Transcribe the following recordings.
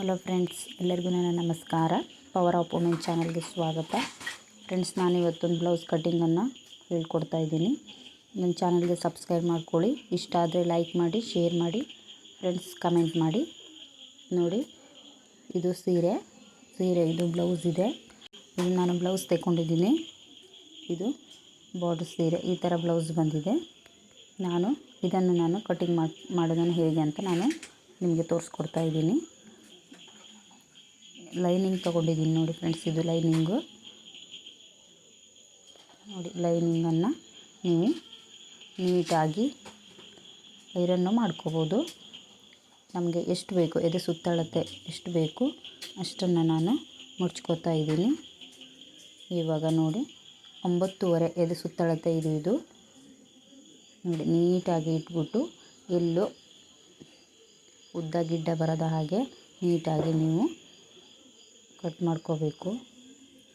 Hello friends ಎಲ್ಲರಿಗೂ ನನ್ನ ನಮಸ್ಕಾರ. ಪವರ್ ಆಫ್ ವುಮೆನ್ ಚಾನಲ್ಗೆ ಸ್ವಾಗತ. ಫ್ರೆಂಡ್ಸ್ ನಾನು ಇವತ್ತೊಂದು ಬ್ಲೌಸ್ ಕಟ್ಟಿಂಗನ್ನು ಹೇಳ್ಕೊಡ್ತಾ ಇದ್ದೀನಿ. ನನ್ನ ಚಾನಲ್ಗೆ ಸಬ್ಸ್ಕ್ರೈಬ್ ಮಾಡ್ಕೊಳ್ಳಿ. ಇಷ್ಟ ಆದರೆ ಲೈಕ್ ಮಾಡಿ ಶೇರ್ ಮಾಡಿ. ಫ್ರೆಂಡ್ಸ್ ಕಮೆಂಟ್ ಮಾಡಿ. ನೋಡಿ, ಇದು ಸೀರೆ. ಸೀರೆ, ಇದು ಬ್ಲೌಸ್ ಇದೆ. ಇದು ನಾನು ಬ್ಲೌಸ್ ತಗೊಂಡಿದ್ದೀನಿ ಇದು ಬಾರ್ಡರ್ ಸೀರೆ. ಈ ಥರ ಬ್ಲೌಸ್ ಬಂದಿದೆ. ನಾನು ಇದನ್ನು ನಾನು ಕಟ್ಟಿಂಗ್ ಮಾಡಿ, ಮಾಡೋದನ್ನು ಹೇಗೆ ಅಂತ ನಾನು ನಿಮಗೆ ತೋರಿಸ್ಕೊಡ್ತಾ ಇದ್ದೀನಿ. ಲೈನಿಂಗ್ ತೊಗೊಂಡಿದ್ದೀನಿ ನೋಡಿ ಫ್ರೆಂಡ್ಸ್ ಇದು ಲೈನಿಂಗು ನೋಡಿ ಲೈನಿಂಗನ್ನು ನೀವು ನೀಟಾಗಿ ಐರನ್ನು ಮಾಡ್ಕೋಬೋದು. ನಮಗೆ ಎಷ್ಟು ಬೇಕು, ಎದೆ ಸುತ್ತಳತೆ ಎಷ್ಟು ಬೇಕು, ಅಷ್ಟನ್ನು ನಾನು ಮುಚ್ಕೋತಾ ಇದ್ದೀನಿ. ಇವಾಗ ನೋಡಿ, ಒಂಬತ್ತುವರೆ ಎದೆ ಸುತ್ತಳತೆ ಇದು ಇದು. ನೋಡಿ, ನೀಟಾಗಿ ಇಟ್ಬಿಟ್ಟು ಎಲ್ಲೂ ಉದ್ದ ಗಿಡ್ಡ ಬರದ ಹಾಗೆ ನೀಟಾಗಿ ನೀವು ಕಟ್ ಮಾಡ್ಕೋಬೇಕು.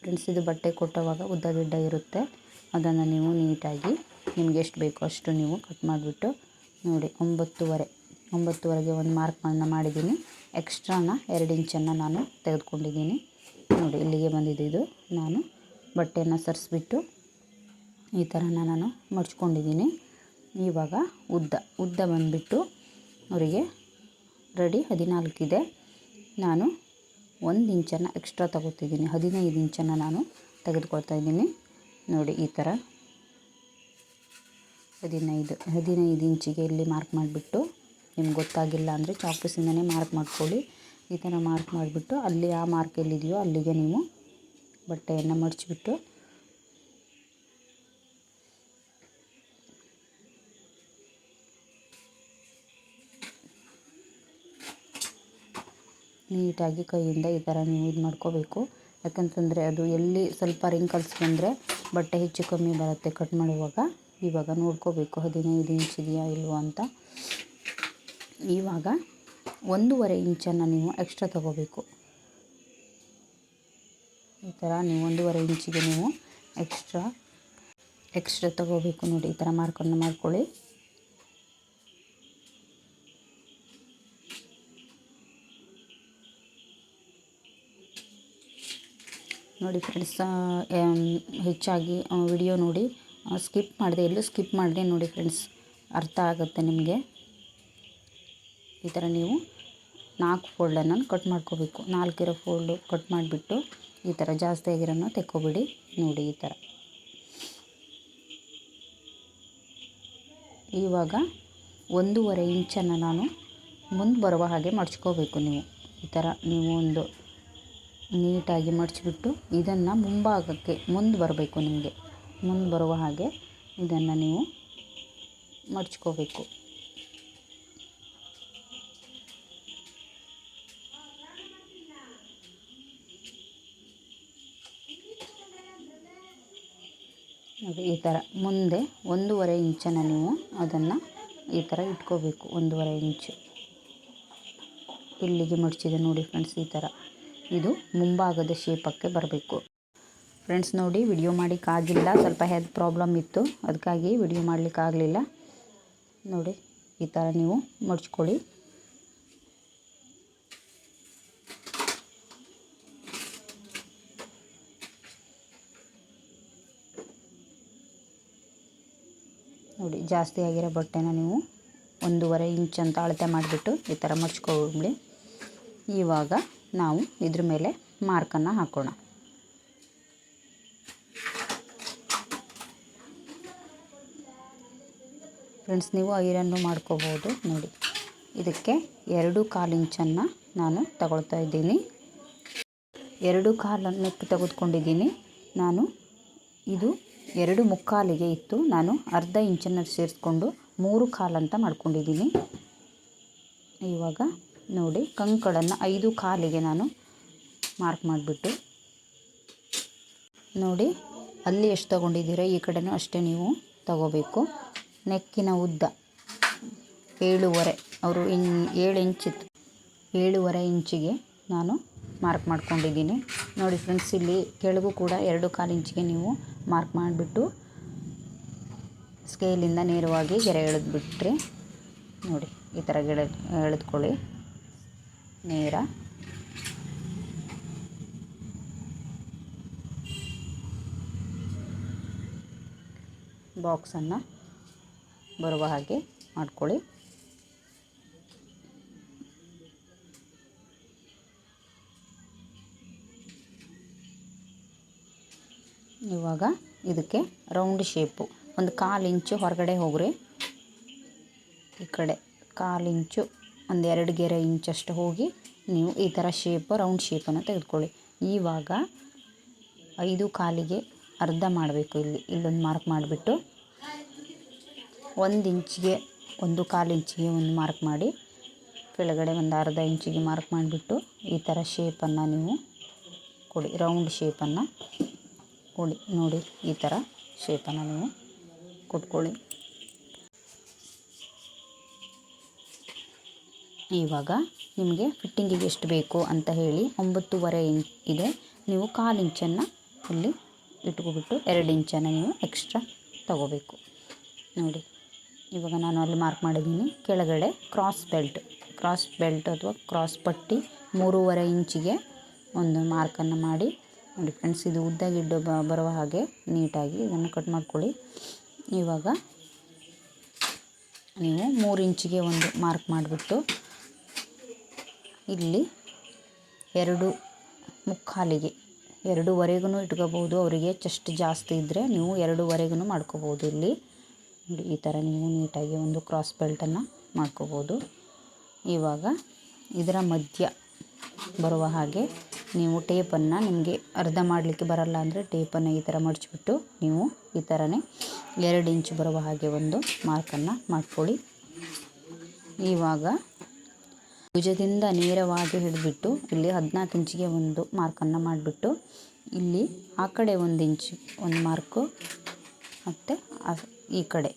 ಫ್ರೆಂಡ್ಸ್ ಇದು ಬಟ್ಟೆ ಕೊಟ್ಟವಾಗ ಉದ್ದ ಗಿಡ್ಡ ಇರುತ್ತೆ. ಅದನ್ನು ನೀವು ನೀಟಾಗಿ ನಿಮ್ಗೆ ಎಷ್ಟು ಬೇಕೋ ಅಷ್ಟು ನೀವು ಕಟ್ ಮಾಡಿಬಿಟ್ಟು ನೋಡಿ, ಒಂಬತ್ತುವರೆ, ಒಂಬತ್ತುವರೆಗೆ ಒಂದು ಮಾರ್ಕನ್ನು ಮಾಡಿದ್ದೀನಿ. ಎಕ್ಸ್ಟ್ರಾನ ಎರಡು ಇಂಚನ್ನು ನಾನು ತೆಗೆದುಕೊಂಡಿದ್ದೀನಿ. ನೋಡಿ, ಇಲ್ಲಿಗೆ ಬಂದಿದ್ದು ಇದು. ನಾನು ಬಟ್ಟೆಯನ್ನು ಸರಿಸ್ಬಿಟ್ಟು ಈ ಥರ ನಾನು ಮಡ್ಚ್ಕೊಂಡಿದ್ದೀನಿ. ಇವಾಗ ಉದ್ದ ಉದ್ದ ಬಂದುಬಿಟ್ಟು ಅವರಿಗೆ ರೆಡಿ ಹದಿನಾಲ್ಕಿದೆ ನಾನು ಒಂದು ಇಂಚನ್ನು ಎಕ್ಸ್ಟ್ರಾ ತಗೋತಿದ್ದೀನಿ. ಹದಿನೈದು ಇಂಚನ್ನು ನಾನು ತೆಗೆದುಕೊಳ್ತಾ ಇದ್ದೀನಿ. ನೋಡಿ, ಈ ಥರ. ಹದಿನೈದು ಹದಿನೈದು ಇಂಚಿಗೆ ಇಲ್ಲಿ ಮಾರ್ಕ್ ಮಾಡಿಬಿಟ್ಟು, ನಿಮ್ಗೆ ಗೊತ್ತಾಗಿಲ್ಲ ಅಂದರೆ ಚಾಕ್ಪೀಸಿಂದನೇ ಮಾರ್ಕ್ ಮಾಡ್ಕೊಳ್ಳಿ. ಈ ಥರ ಮಾರ್ಕ್ ಮಾಡಿಬಿಟ್ಟು, ಅಲ್ಲಿ ಆ ಮಾರ್ಕ್ ಎಲ್ಲಿದೆಯೋ ಅಲ್ಲಿಗೆ ನೀವು ಬಟ್ಟೆಯನ್ನು ಮಡಚಿಬಿಟ್ಟು ನೀಟಾಗಿ ಕೈಯಿಂದ ಈ ಥರ ನೀವು ಇದು ಮಾಡ್ಕೋಬೇಕು. ಯಾಕಂತಂದರೆ ಅದು ಎಲ್ಲಿ ಸ್ವಲ್ಪ ರಿಂಕಲ್ಸ್ ಬಂದರೆ ಬಟ್ಟೆ ಹೆಚ್ಚು ಕಮ್ಮಿ ಬರುತ್ತೆ ಕಟ್ ಮಾಡುವಾಗ. ಇವಾಗ ನೋಡ್ಕೋಬೇಕು, ಹದಿನೈದು ಇಂಚ್ ಇದೆಯಾ ಇಲ್ವೋ ಅಂತ. ಇವಾಗ ಒಂದೂವರೆ ಇಂಚನ್ನು ನೀವು ಎಕ್ಸ್ಟ್ರಾ ತಗೋಬೇಕು. ಈ ಥರ ನೀವು ಒಂದೂವರೆ ಇಂಚಿಗೆ ನೀವು ಎಕ್ಸ್ಟ್ರಾ ಎಕ್ಸ್ಟ್ರಾ ತಗೋಬೇಕು ನೋಡಿ ಈ ಥರ ಮಾರ್ಕನ್ನು ಮಾಡ್ಕೊಳ್ಳಿ. ನೋಡಿ ಫ್ರೆಂಡ್ಸ್ ಹೆಚ್ಚಾಗಿ ವಿಡಿಯೋ ನೋಡಿ ಸ್ಕಿಪ್ ಮಾಡಿದೆ, ಎಲ್ಲೂ ಸ್ಕಿಪ್ ಮಾಡಿದೆ ನೋಡಿ ಫ್ರೆಂಡ್ಸ್ ಅರ್ಥ ಆಗುತ್ತೆ ನಿಮಗೆ? ಈ ಥರ ನೀವು ನಾಲ್ಕು ಫೋಲ್ಡನ್ನು ಕಟ್ ಮಾಡ್ಕೋಬೇಕು. ನಾಲ್ಕಿರೋ ಫೋಲ್ಡು ಕಟ್ ಮಾಡಿಬಿಟ್ಟು ಈ ಥರ ಜಾಸ್ತಿ ಆಗಿರೋನ ತೆಕ್ಕೊಬಿಡಿ. ನೋಡಿ ಈ ಥರ ಇವಾಗ ಒಂದೂವರೆ ಇಂಚನ್ನು ನಾನು ಮುಂದೆ ಬರುವ ಹಾಗೆ ಮಡ್ಚ್ಕೋಬೇಕು ನೀವು. ಈ ಥರ ನೀವು ಒಂದು ನೀಟಾಗಿ ಮಡಚಿಬಿಟ್ಟು ಇದನ್ನು ಮುಂಭಾಗಕ್ಕೆ ಮುಂದೆ ಬರಬೇಕು ನಿಮಗೆ. ಮುಂದೆ ಬರುವ ಹಾಗೆ ಇದನ್ನು ನೀವು ಮಡಚ್ಕೋಬೇಕು. ಈ ಥರ ಮುಂದೆ ಒಂದೂವರೆ ಇಂಚನ್ನು ನೀವು ಅದನ್ನು ಈ ಥರ ಇಟ್ಕೋಬೇಕು, ಒಂದೂವರೆ ಇಂಚು. ಇಲ್ಲಿಗೆ ಮಡಚಿದೆ ನೋಡಿ ಫ್ರೆಂಡ್ಸ್ ಈ ಥರ ಇದು ಮುಂಭಾಗದ ಶೇಪಕ್ಕೆ ಬರಬೇಕು. ಫ್ರೆಂಡ್ಸ್ ನೋಡಿ, ವಿಡಿಯೋ ಮಾಡಲಿಕ್ಕಾಗಿಲ್ಲ ಸ್ವಲ್ಪ ಹೆಲ್ತ್ ಪ್ರಾಬ್ಲಮ್ ಇತ್ತು. ಅದಕ್ಕಾಗಿ ವಿಡಿಯೋ ಮಾಡಲಿಕ್ಕಾಗಲಿಲ್ಲ. ನೋಡಿ, ಈ ಥರ ನೀವು ಮಡ್ಚ್ಕೊಳ್ಳಿ ನೋಡಿ, ಜಾಸ್ತಿ ಆಗಿರೋ ಬಟ್ಟೆನ ನೀವು ಒಂದೂವರೆ ಇಂಚ್ ಅಂತ ಅಳತೆ ಮಾಡಿಬಿಟ್ಟು ಈ ಥರ ಮಡ್ಚ್ಕೊಳ್ಳಿ ಇವಾಗ ನಾವು ಇದ್ರ ಮೇಲೆ ಮಾರ್ಕನ್ನು ಹಾಕೋಣ. ಫ್ರೆಂಡ್ಸ್ ನೀವು ಐರನ್ನು ಮಾಡ್ಕೋಬೋದು ನೋಡಿ. ಇದಕ್ಕೆ ಎರಡು ಕಾಲು ಇಂಚನ್ನು ನಾನು ತಗೊಳ್ತಾ ಇದ್ದೀನಿ. ಎರಡು ಕಾಲನ್ನು ತೆಗೆದುಕೊಂಡಿದ್ದೀನಿ. ನಾನು ಇದು ಎರಡು ಮುಕ್ಕಾಲಿಗೆ ಇತ್ತು. ನಾನು ಅರ್ಧ ಇಂಚನ್ನು ಸೇರಿಸ್ಕೊಂಡು ಮೂರು ಕಾಲಂತ ಮಾಡ್ಕೊಂಡಿದ್ದೀನಿ. ಇವಾಗ ನೋಡಿ, ಕಂಕಳನ್ನು ಐದು ಕಾಲಿಗೆ ನಾನು ಮಾರ್ಕ್ ಮಾಡಿಬಿಟ್ಟು, ನೋಡಿ, ಅಲ್ಲಿ ಎಷ್ಟು ತೊಗೊಂಡಿದ್ದೀರಾ ಈ ಕಡೆನೂ ಅಷ್ಟೇ ನೀವು ತಗೋಬೇಕು. ನೆಕ್ಕಿನ ಉದ್ದ, ಏಳುವರೆ, ಅವರು ಇನ್, ಏಳು ಇಂಚಿತ್ತು ಏಳುವರೆ ಇಂಚಿಗೆ ನಾನು ಮಾರ್ಕ್ ಮಾಡ್ಕೊಂಡಿದ್ದೀನಿ. ನೋಡಿ ಫ್ರೆಂಡ್ಸ್ ಇಲ್ಲಿ ಕೆಳಗೂ ಕೂಡ ಎರಡು ಕಾಲು ಇಂಚಿಗೆ ನೀವು ಮಾರ್ಕ್ ಮಾಡಿಬಿಟ್ಟು ಸ್ಕೇಲಿಂದ ನೇರವಾಗಿ ಗೆರೆ ಎಳೆದ್ಬಿಟ್ರೆ, ನೋಡಿ, ಈ ಥರ ಗೆಳೆ, ಎಳೆದ್ಕೊಳ್ಳಿ. ನೇರ. ಬಾಕ್ಸನ್ನು ಬರುವ ಹಾಗೆ ಮಾಡ್ಕೊಳ್ಳಿ. ಇವಾಗ ಇದಕ್ಕೆ ರೌಂಡ್ ಶೇಪು ಒಂದು ಕಾಲು ಇಂಚು ಹೊರಗಡೆ ಹೋಗ್ರಿ. ಈ ಕಡೆ ಕಾಲು ಇಂಚು ಒಂದು ಎರಡು ಗೆರೆ ಇಂಚಷ್ಟು ಹೋಗಿ ನೀವು ಈ ಥರ ಶೇಪ್ ರೌಂಡ್ ಶೇಪನ್ನು ತೆಗೆದುಕೊಳ್ಳಿ. ಇವಾಗ ಐದು ಕಾಲಿಗೆ ಅರ್ಧ ಮಾಡಬೇಕು ಇಲ್ಲಿ. ಇಲ್ಲೊಂದು ಮಾರ್ಕ್ ಮಾಡಿಬಿಟ್ಟು ಒಂದು ಇಂಚಿಗೆ, ಒಂದು ಕಾಲು ಇಂಚಿಗೆ ಒಂದು ಮಾರ್ಕ್ ಮಾಡಿ, ಕೆಳಗಡೆ ಒಂದು ಅರ್ಧ ಇಂಚಿಗೆ ಮಾರ್ಕ್ ಮಾಡಿಬಿಟ್ಟು ಈ ಥರ ಶೇಪನ್ನು ನೀವು ಕೊಡಿ. ರೌಂಡ್ ಶೇಪನ್ನು ಕೊಡಿ. ನೋಡಿ ಈ ಥರ ಶೇಪನ್ನು ನೀವು ಕೊಟ್ಕೊಳ್ಳಿ. ಇವಾಗ ನಿಮಗೆ ಫಿಟ್ಟಿಂಗಿಗೆ ಎಷ್ಟು ಬೇಕು ಅಂತ ಹೇಳಿ ಒಂಬತ್ತುವರೆ ಇಂಚ್ ಇದೆ. ನೀವು ಕಾಲು ಇಂಚನ್ನು ಇಲ್ಲಿ ಇಟ್ಕೊಬಿಟ್ಟು ಎರಡು ಇಂಚನ್ನು ನೀವು ಎಕ್ಸ್ಟ್ರಾ ತಗೋಬೇಕು. ನೋಡಿ, ಇವಾಗ ನಾನು ಅಲ್ಲಿ ಮಾರ್ಕ್ ಮಾಡಿದ್ದೀನಿ. ಕೆಳಗಡೆ ಕ್ರಾಸ್ ಬೆಲ್ಟ್ ಕ್ರಾಸ್ ಬೆಲ್ಟ್ ಅಥವಾ ಕ್ರಾಸ್ ಪಟ್ಟಿ ಮೂರುವರೆ ಇಂಚಿಗೆ ಒಂದು ಮಾರ್ಕನ್ನು ಮಾಡಿ. ನೋಡಿ ಫ್ರೆಂಡ್ಸ್ ಇದು ಉದ್ದ ಗಿಡ್ಡ ಬ ಬರುವ ಹಾಗೆ ನೀಟಾಗಿ ಇದನ್ನು ಕಟ್ ಮಾಡ್ಕೊಳ್ಳಿ. ಇವಾಗ ನೀವು ಮೂರು ಇಂಚಿಗೆ ಒಂದು ಮಾರ್ಕ್ ಮಾಡಿಬಿಟ್ಟು ಇಲ್ಲಿ ಎರಡು ಮುಕ್ಕಾಲಿಗೆ ಎರಡೂವರೆಗೂ ಇಟ್ಕೋಬೋದು ಅವರಿಗೆ ಚೆಸ್ಟ್ ಜಾಸ್ತಿ ಇದ್ದರೆ ನೀವು ಎರಡೂವರೆಗೂ ಮಾಡ್ಕೋಬೋದು ಇಲ್ಲಿ ನೋಡಿ, ಈ ಥರ ನೀವು ನೀಟಾಗಿ ಒಂದು ಕ್ರಾಸ್ ಬೆಲ್ಟನ್ನು ಮಾಡ್ಕೋಬೋದು ಇವಾಗ ಇದರ ಮಧ್ಯ ಬರುವ ಹಾಗೆ ನೀವು ಟೇಪನ್ನು ನಿಮಗೆ ಅರ್ಧ ಮಾಡಲಿಕ್ಕೆ ಬರಲ್ಲ ಅಂದರೆ ಟೇಪನ್ನು ಈ ಥರ ಮಡಚಿಬಿಟ್ಟು ನೀವು ಈ ಥರನೇ ಎರಡು ಇಂಚು ಬರುವ ಹಾಗೆ ಒಂದು ಮಾರ್ಕನ್ನು ಮಾಡ್ಕೊಳ್ಳಿ. ಇವಾಗ ಭುಜದಿಂದ ನೇರವಾಗಿ ಹಿಡಿದ್ಬಿಟ್ಟು ಇಲ್ಲಿ ಹದಿನಾಲ್ಕು ಇಂಚಿಗೆ ಒಂದು ಮಾರ್ಕನ್ನು ಮಾಡಿಬಿಟ್ಟು ಇಲ್ಲಿ ಆ ಕಡೆ ಒಂದು ಇಂಚು ಒಂದು ಮಾರ್ಕು ಮತ್ತು ಈ ಕಡೆ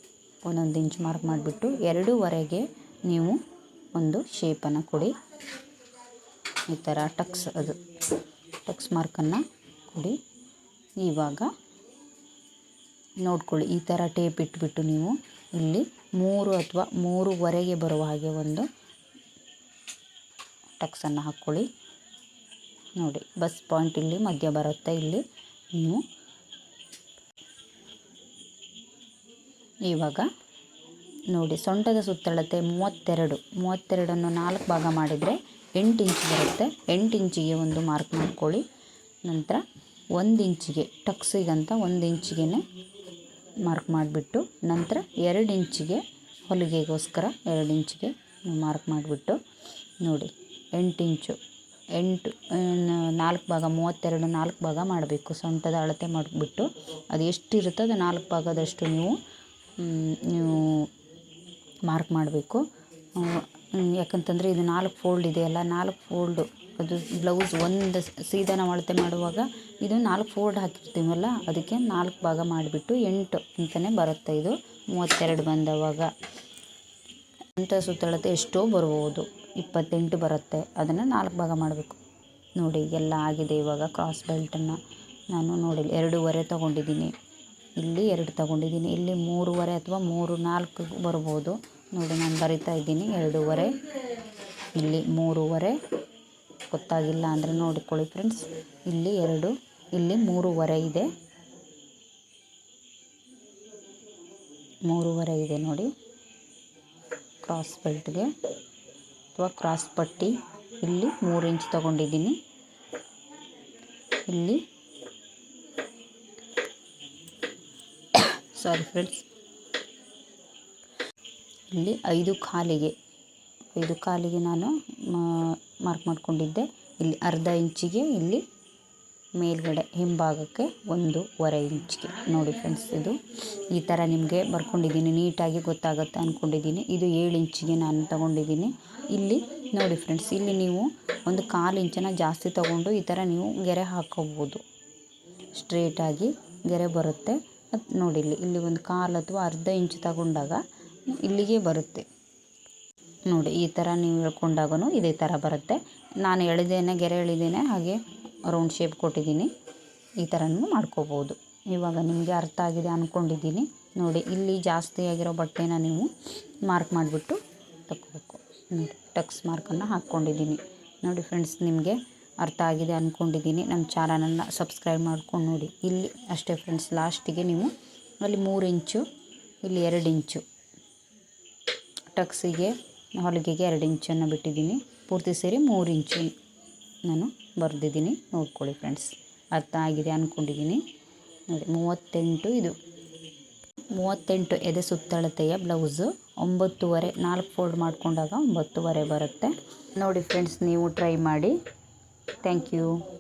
ಒಂದೊಂದು ಇಂಚ್ ಮಾರ್ಕ್ ಮಾಡಿಬಿಟ್ಟು ಎರಡೂವರೆಗೆ ನೀವು ಒಂದು ಶೇಪನ್ನು ಕೊಡಿ. ಈ ಥರ ಟಕ್ಸ್ ಅದು ಟಕ್ಸ್ ಮಾರ್ಕನ್ನು ಕೊಡಿ. ಇವಾಗ ನೋಡ್ಕೊಳ್ಳಿ, ಈ ಥರ ಟೇಪ್ ಇಟ್ಬಿಟ್ಟು ನೀವು ಇಲ್ಲಿ ಮೂರು ಅಥವಾ ಮೂರುವರೆಗೆ ಬರುವ ಹಾಗೆ ಒಂದು ಟಕ್ಸನ್ನು ಹಾಕ್ಕೊಳ್ಳಿ. ನೋಡಿ ಬಸ್ ಪಾಯಿಂಟ್ ಇಲ್ಲಿ, ಮಧ್ಯ ಬರುತ್ತೆ ಇಲ್ಲಿ. ನೀವು ಇವಾಗ ನೋಡಿ, ಸೊಂಟದ ಸುತ್ತಳತೆ ಮೂವತ್ತೆರಡು. ಮೂವತ್ತೆರಡನ್ನು ನಾಲ್ಕು ಭಾಗ ಮಾಡಿದರೆ ಎಂಟು ಇಂಚ್ ಬರುತ್ತೆ. ಎಂಟು ಇಂಚಿಗೆ ಒಂದು ಮಾರ್ಕ್ ಮಾಡ್ಕೊಳ್ಳಿ. ನಂತರ ಒಂದು ಇಂಚಿಗೆ ಟಕ್ಸಿಗಂತ ಒಂದು ಇಂಚಿಗೆ ಮಾರ್ಕ್ ಮಾಡಿಬಿಟ್ಟು, ನಂತರ ಎರಡು ಇಂಚಿಗೆ ಹೊಲಿಗೆಗೋಸ್ಕರ ಎರಡು ಇಂಚಿಗೆ ಮಾರ್ಕ್ ಮಾಡಿಬಿಟ್ಟು, ನೋಡಿ. ಎಂಟು ಇಂಚು. ಎಂಟು ನಾಲ್ಕು ಭಾಗ, ಮೂವತ್ತೆರಡು ನಾಲ್ಕು ಭಾಗ ಮಾಡಬೇಕು. ಸೊಂಟದ ಅಳತೆ ಮಾಡಿಬಿಟ್ಟು ಅದು ಎಷ್ಟಿರುತ್ತೋ ಅದು ನಾಲ್ಕು ಭಾಗದಷ್ಟು ನೀವು ನೀವು ಮಾರ್ಕ್ ಮಾಡಬೇಕು. ಯಾಕಂತಂದರೆ ಇದು ನಾಲ್ಕು ಫೋಲ್ಡ್ ಇದೆಯಲ್ಲ ನಾಲ್ಕು ಫೋಲ್ಡು, ಅದು ಬ್ಲೌಸ್ ಒಂದು ಸೀದಾ ನಾವು ಅಳತೆ ಮಾಡುವಾಗ ಇದು ನಾಲ್ಕು ಫೋಲ್ಡ್ ಹಾಕಿರ್ತೀವಲ್ಲ, ಅದಕ್ಕೆ ನಾಲ್ಕು ಭಾಗ ಮಾಡಿಬಿಟ್ಟು ಎಂಟು ಅಂತಲೇ ಬರುತ್ತೆ ಇದು, ಮೂವತ್ತೆರಡು ಬಂದವಾಗ. ಅಂಥ ಸುತ್ತಳತೆ ಎಷ್ಟೋ ಬರ್ಬೋದು ಇಪ್ಪತ್ತೆಂಟು ಬರುತ್ತೆ. ಅದನ್ನು ನಾಲ್ಕು ಭಾಗ ಮಾಡಬೇಕು. ನೋಡಿ, ಎಲ್ಲ ಆಗಿದೆ ಇವಾಗ ಕ್ರಾಸ್ ಬೆಲ್ಟನ್ನು ನಾನು ನೋಡಿ ಎರಡೂವರೆ ತೊಗೊಂಡಿದ್ದೀನಿ. ಇಲ್ಲಿ ಎರಡು ತೊಗೊಂಡಿದ್ದೀನಿ. ಇಲ್ಲಿ ಮೂರುವರೆ ಅಥವಾ ಮೂರು ನಾಲ್ಕು ಬರ್ಬೋದು. ನೋಡಿ, ನಾನು ಬರಿತಾ ಇದ್ದೀನಿ, ಎರಡೂವರೆ. ಇಲ್ಲಿ ಮೂರುವರೆ. ಗೊತ್ತಾಗಿಲ್ಲ ಅಂದರೆ ನೋಡಿಕೊಳ್ಳಿ ಫ್ರೆಂಡ್ಸ್ ಇಲ್ಲಿ ಎರಡು, ಇಲ್ಲಿ ಮೂರುವರೆ ಇದೆ. ಮೂರುವರೆ ಇದೆ ನೋಡಿ. ಕ್ರಾಸ್ ಬೆಲ್ಟ್ಗೆ ಅಥವಾ ಕ್ರಾಸ್ ಪಟ್ಟಿ ಇಲ್ಲಿ ಮೂರು ಇಂಚ್ ತಗೊಂಡಿದ್ದೀನಿ. ಇಲ್ಲಿ ಸಾರಿ ಫ್ರೆಂಡ್ಸ್ ಇಲ್ಲಿ ಐದು ಕಾಲಿಗೆ ಐದು ಕಾಲಿಗೆ ನಾನು ಮಾರ್ಕ್ ಮಾಡಿಕೊಂಡಿದ್ದೆ. ಇಲ್ಲಿ ಅರ್ಧ ಇಂಚಿಗೆ ಇಲ್ಲಿ ಮೇಲ್ಗಡೆ, ಹಿಂಭಾಗಕ್ಕೆ ಒಂದೂವರೆ ಇಂಚಿಗೆ ನೋಡಿ ಫ್ರೆಂಡ್ಸ್ ಇದು, ಈ ಥರ ನಿಮಗೆ ಬರ್ಕೊಂಡಿದ್ದೀನಿ. ನೀಟಾಗಿ ಗೊತ್ತಾಗುತ್ತೆ ಅಂದ್ಕೊಂಡಿದ್ದೀನಿ ಇದು ಏಳು ಇಂಚಿಗೆ ನಾನು ತಗೊಂಡಿದ್ದೀನಿ. ಇಲ್ಲಿ ನೋಡಿ ಫ್ರೆಂಡ್ಸ್ ಇಲ್ಲಿ ನೀವು ಒಂದು ಕಾಲು ಇಂಚನ ಜಾಸ್ತಿ ತಗೊಂಡು ಈ ಥರ ನೀವು ಗೆರೆ ಹಾಕೋಬೋದು. ಸ್ಟ್ರೇಟಾಗಿ ಗೆರೆ ಬರುತ್ತೆ. ಮತ್ತು ನೋಡಿ ಇಲ್ಲಿ ಇಲ್ಲಿ ಒಂದು ಕಾಲು ಅಥವಾ ಅರ್ಧ ಇಂಚು ತಗೊಂಡಾಗ ಇಲ್ಲಿಗೆ ಬರುತ್ತೆ. ನೋಡಿ ಈ ಥರ ನೀವು ಹೇಳ್ಕೊಂಡಾಗೂ ಇದೇ ಥರ ಬರುತ್ತೆ. ನಾನು ಎಳೆದೇನೆ, ಗೆರೆ ಎಳೆದೇನೆ, ಹಾಗೆ ರೌಂಡ್ ಶೇಪ್ ಕೊಟ್ಟಿದ್ದೀನಿ. ಈ ಥರನೂ ಮಾಡ್ಕೋಬೋದು. ಇವಾಗ ನಿಮಗೆ ಅರ್ಥ ಆಗಿದೆ ಅಂದ್ಕೊಂಡಿದ್ದೀನಿ ನೋಡಿ ಇಲ್ಲಿ ಜಾಸ್ತಿ ಆಗಿರೋ ಬಟ್ಟೆನ ನೀವು ಮಾರ್ಕ್ ಮಾಡಿಬಿಟ್ಟು ತಗೋಬೇಕು ನೋಡಿ ಟಕ್ಸ್ ಮಾರ್ಕನ್ನು ಹಾಕ್ಕೊಂಡಿದ್ದೀನಿ. ನೋಡಿ ಫ್ರೆಂಡ್ಸ್, ನಿಮಗೆ ಅರ್ಥ ಆಗಿದೆ ಅಂದ್ಕೊಂಡಿದ್ದೀನಿ ನಮ್ಮ ಚಾನಲನ್ನು ಸಬ್ಸ್ಕ್ರೈಬ್ ಮಾಡ್ಕೊಂಡು ನೋಡಿ. ಇಲ್ಲಿ ಅಷ್ಟೇ ಫ್ರೆಂಡ್ಸ್, ಲಾಸ್ಟಿಗೆ ನೀವು ಅಲ್ಲಿ ಮೂರು ಇಂಚು, ಇಲ್ಲಿ ಎರಡು ಇಂಚು ಟಕ್ಸಿಗೆ, ಹೊಲಿಗೆಗೆ ಎರಡು ಇಂಚನ್ನು ಬಿಟ್ಟಿದ್ದೀನಿ. ಪೂರ್ತಿ ಸೇರಿ ಮೂರು ಇಂಚು ನಾನು ಬರೆದಿದ್ದೀನಿ. ನೋಡ್ಕೊಳ್ಳಿ ಫ್ರೆಂಡ್ಸ್, ಅರ್ಥ ಆಗಿದೆ ಅಂದ್ಕೊಂಡಿದ್ದೀನಿ ನೋಡಿ, ಮೂವತ್ತೆಂಟು ಇದು. ಮೂವತ್ತೆಂಟು ಎದೆ ಸುತ್ತಳತೆಯ ಬ್ಲೌಸು, ಒಂಬತ್ತುವರೆ, ನಾಲ್ಕು ಫೋಲ್ಡ್ ಮಾಡಿಕೊಂಡಾಗ ಒಂಬತ್ತುವರೆ ಬರುತ್ತೆ. ನೋಡಿ ಫ್ರೆಂಡ್ಸ್, ನೀವು ಟ್ರೈ ಮಾಡಿ. Thank you.